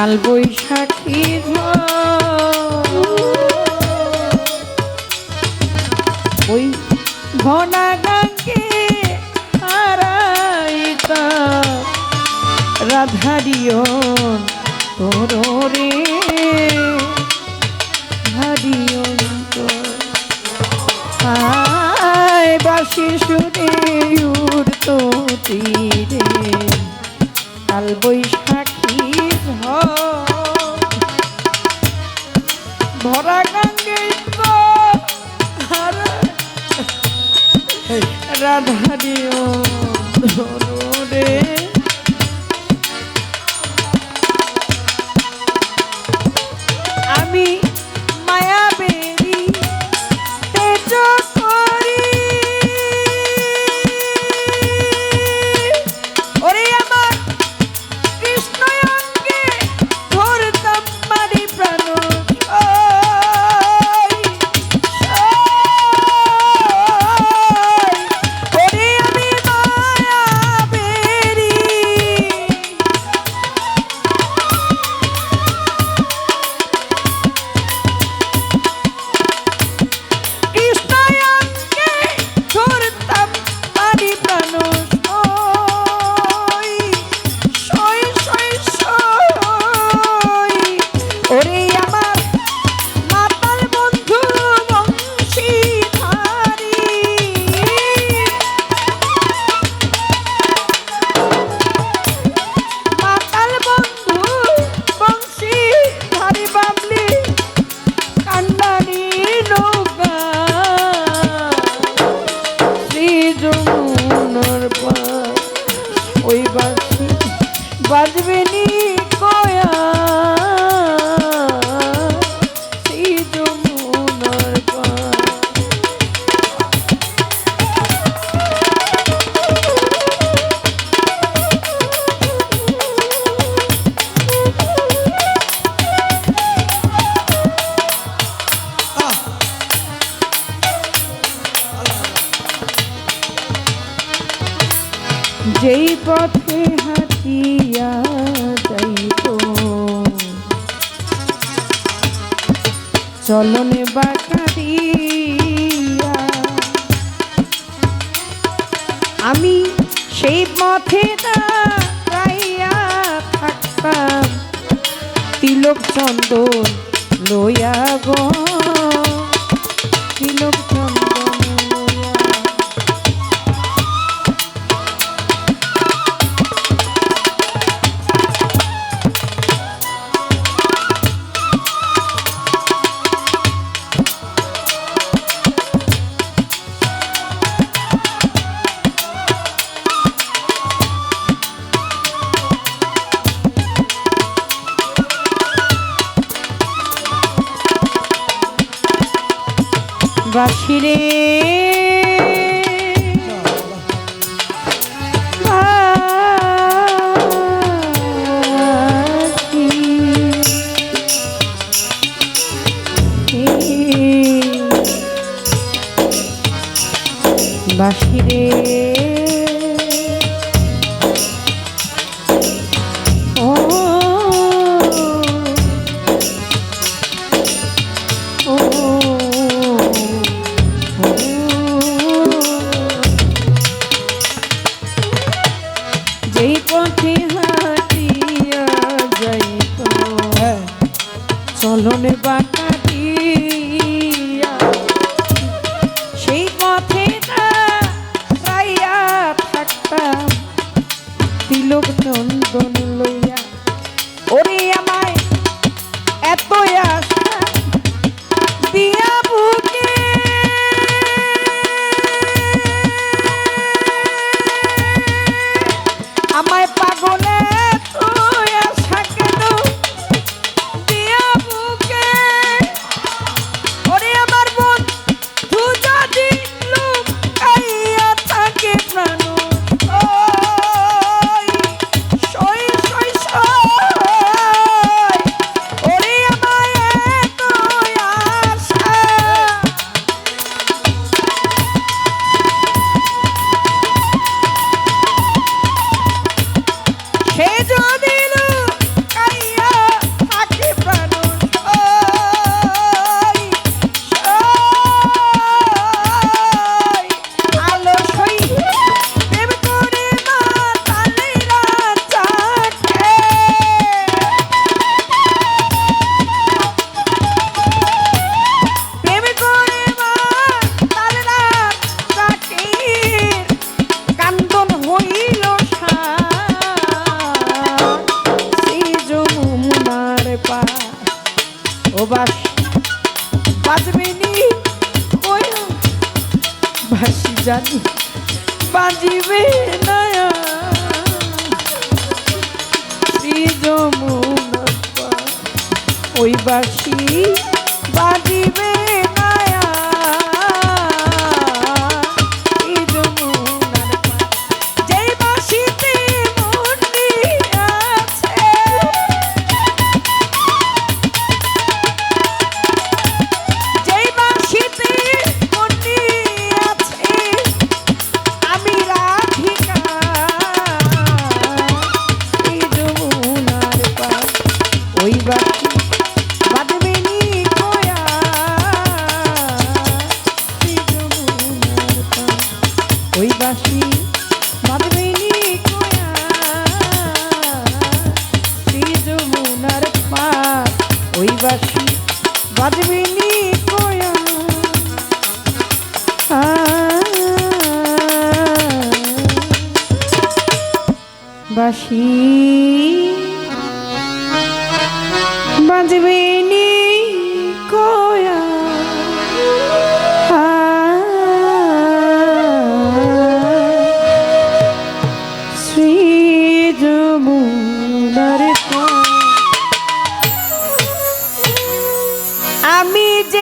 কাল বৈশাখী ওই ঘনা গাঙ্গে হারাইতা রাধারিয় তোর রে হারিয় আয় বাসি সুরে উড়তো তীরে, কাল বৈশাখ ধরিও পথে হাতিয়া যাইত চলনে বাঁকা দিয়া। আমি সেই পথে দাঁড়াইয়া থাকতাম। তিলক চন্দন লইয়া গো বাসিরে বাসিরে চলনে বাঁকা দিয়ে বাঁধবেনি ভাসি জানি বাঁধিবে নয়া যমুনা ওই বাসি বাঁধিবে বাসি বাজবি নি কোয়া? বাসি। বাজবি